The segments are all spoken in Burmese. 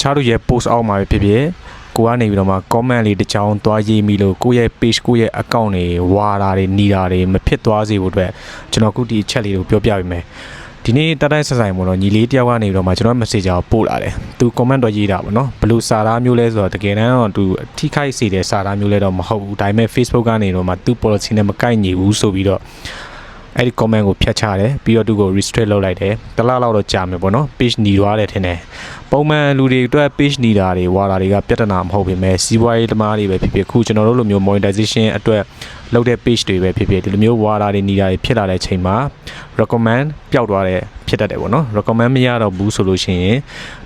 ခြားသူရဲ့ post အောက်မှာပဲဖြစ်ဖြစ်ကိုကနေပြီးတော့မှ comment လေးတစ်ချောင်းသွားရေးမိလို့ကိုယ့်ရဲ့ page ကိုယ့်ရဲ့ account တွေဝါတာတွေနီတာတွေမဖြစ်သွားစေဖို့အတွက်ကျွန်တော်အခုဒီအချက်လေးကိုပြောပြပေးမယ်ဒီနေ့တတိုင်းဆက်ဆိုင်ပေါ့နော်ညီလေးတယောက်ကနေပြီးတော့မှကျွန်တော် message ကိုပို့လာတယ်သူ comment တော့ရေးတာပေါ့နော်ဘလို့စာသားမျိုးလဲဆိုတော့တကယ်တမ်းတော့သူအထိခိုက်စေတဲ့စာသားမျိုးလဲတော့မဟုတ်ဘူးဒါပေမဲ့ Facebook ကနေတော့မှသူ policy နဲ့မကိုက်ညီဘူးဆိုပြီးတော့ အဲ့ဒီ comment ကိုဖျက်ချတယ်ပြီးတော့သူကို restrict လုပ်လိုက်တယ်တစ်လလောက်တော့ကြာမယ်ပေါ့နော် page หนีသွားတယ်ထင်တယ်ပုံမှန်လူတွေအတွက် page หนีတာတွေဝါတာတွေကပြဿနာမဟုတ်ပေမဲ့စီးပွားရေးသမားတွေပဲဖြစ်ဖြစ်ခုကျွန်တော်တို့လိုမျိုး monetization အတွက်လုပ်တဲ့ page တွေပဲဖြစ်ဖြစ်ဒီလိုမျိုးဝါတာတွေหนีတာတွေဖြစ်လာတဲ့အချိန်မှာ recommend ပျောက်သွားတယ်ဖြစ်တတ်တယ်ပေါ့နော် recommend မရတော့ဘူးဆိုလို့ရှိရင်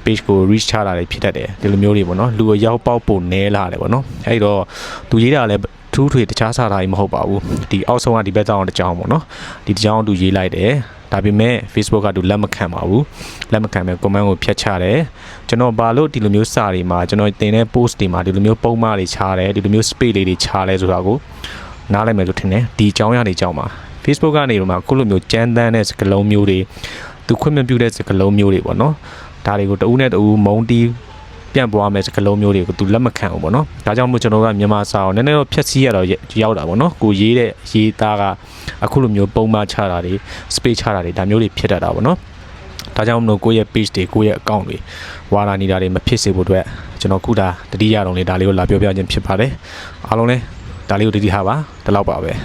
page ကို reach ချတာတွေဖြစ်တတ်တယ်ဒီလိုမျိုးတွေပေါ့နော်လူကိုရောက်ပေါက်ပုံနဲလာတယ်ပေါ့နော်အဲ့တော့သူရေးတာလည်း ထူးထွေတခြားစားတာကြီးမဟုတ်ပါဘူးဒီအောက်ဆုံးကဒီဘက်ကြောင်တစ်ကြောင်ပေါ့နော်ဒီတစ်ကြောင်သူရေးလိုက်တယ်ဒါပေမဲ့ Facebook ကသူလက်မခံပါဘူးလက်မခံပဲ comment ကိုဖျက်ချတယ်ကျွန်တော်ဘာလို့ဒီလိုမျိုးစာတွေမှာကျွန်တော်တင်တဲ့ post တွေမှာဒီလိုမျိုးပုံမှားတွေချတယ်ဒီလိုမျိုး space လေးတွေချလဲဆိုတာကိုနားလည်မယ်လို့ထင်တယ်ဒီအကြောင်းအရာတွေအကြောင်းပါ Facebook ကနေတော့မှအခုလိုမျိုးကြမ်းတမ်းတဲ့စကားလုံးမျိုးတွေသူခွင့်မပြုတဲ့စကားလုံးမျိုးတွေပေါ့နော်ဒါတွေကိုတဦးနဲ့တဦးမုံတီး ပြန့်ပွားမဲ့စကလုံးမျိုးတွေကိုသူလက်မခံဘူးပေါ့နော်။ဒါကြောင့်မို့ကျွန်တော်တို့ကမြန်မာစာကိုနည်းနည်းတော့ဖြက်စီးရတော့ရောက်တာပေါ့နော်။ကိုရေးတဲ့ရေးသားကအခုလိုမျိုးပုံမှန်ချတာတွေ space ချတာတွေဒါမျိုးတွေဖြစ်တတ်တာပေါ့နော်။ဒါကြောင့်မလို့ကိုယ့်ရဲ့ page တွေကိုယ့်ရဲ့ account တွေဝါလာနေတာတွေမဖြစ်စေဖို့အတွက်ကျွန်တော်ခုဒါတတိယတော့လေဒါလေးကိုလာပြောပြခြင်းဖြစ်ပါတယ်။အားလုံးလည်းဒါလေးကိုတတိထားပါဒီလောက်ပါပဲ။